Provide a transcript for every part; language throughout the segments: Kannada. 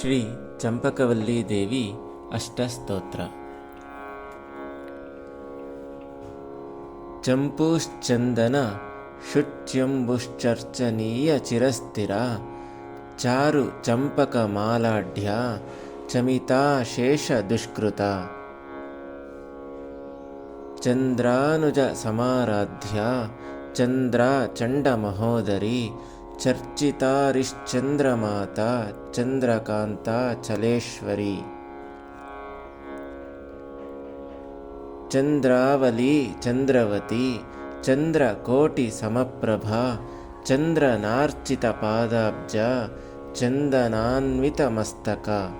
ಶ್ರೀ ಚಂಪಕವಲ್ಲಿ ದೇವಿ ಅಷ್ಟಸ್ತೋತ್ರ. ಚಂಪುಶ್ಚಂದನ ಶುಚ್ಯಂಬುಶ್ಚರ್ಚನೀಯ ಚಿರಸ್ಥಿರ, ಚಾರು ಚಂಪಕ ಮಾಲಾಢ್ಯ ಚಮಿತಾ ಶೇಷ ದುಷ್ಕೃತ. ಚಂದ್ರಾನುಜ ಸಮಾರಾಧ್ಯ ಚಂದ್ರ ಚಂಡ ಮಹೋದರಿ ಚರ್ಚಿತಾರಿಶ್ಚಂದ್ರಮಾತ, ಚಂದ್ರಕಾಂತ, ಚಲೇಶ್ವರಿ. ಚಂದ್ರಾವಲಿ, ಚಂದ್ರವತಿ, ಚಂದ್ರಕೋಟಿ ಸಮಪ್ರಭಾ ಚಂದ್ರನಾರ್ಚಿತ ಪಾದಾಬ್ಜ ಚಂದನಾನ್ವಿತ ಮಸ್ತಕ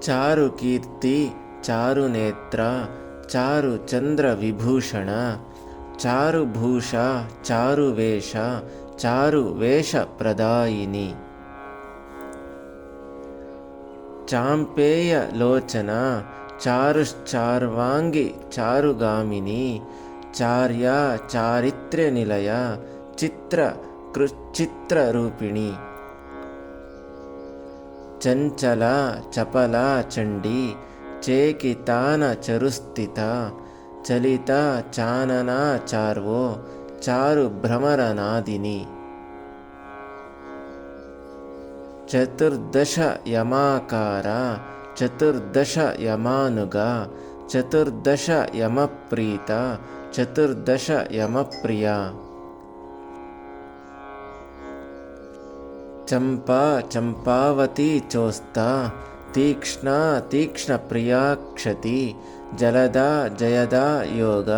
ಚಾರುಕೀರ್ತಿ, ಚಾರುನೇತ್ರ ಚಾರು ಚಂದ್ರ ವಿಭೂಷಣ చారుభూష చారువేష చారువేష ప్రదాయిని చాంపేయ లోచన చారుశ్చార్వాంగి చారుగామిని చార్యా చారిత్ర్య నిలయ చిత్ర కృచిత్ర రూపిణి చంచల చపల చండి చేకితాన చరుస్థిత ಚಲಿತ ಚಾನನಾ ಚಾರ್ವೋ, ಚಾರು ಭ್ರಮರನಾದಿನಿ. ಚತುರ್ದಶ ಯಮಾಕಾರ, ಚತುರ್ದಶ ಯಮಾನುಗ, ಚತುರ್ದಶ ಯಮಪ್ರೀತ, ಚತುರ್ದಶ ಯಮಪ್ರಿಯ. ಚಂಪಾ ಚಂಪಾವತಿ ಚೋಸ್ತ ತೀಕ್ಷ್ಣ ತೀಕ್ಷ್ಣ ಪ್ರಿಯಾಕ್ಷತಿ, ಜಲದ, ಜಯದ ಯೋಗ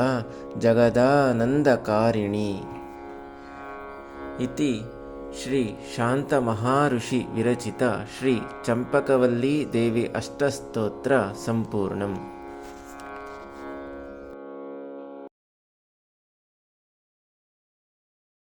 ಜಗದಾನಂದಕಾರಿಣಿ ಇತಿ ಶ್ರೀ ಶಾಂತಮಹಾಋಷಿ ವಿರಚಿತ ಶ್ರೀ ಚಂಪಕವಲ್ಲಿ ದೇವಿ ಅಷ್ಟಸ್ತೋತ್ರ ಸಂಪೂರ್ಣಂ.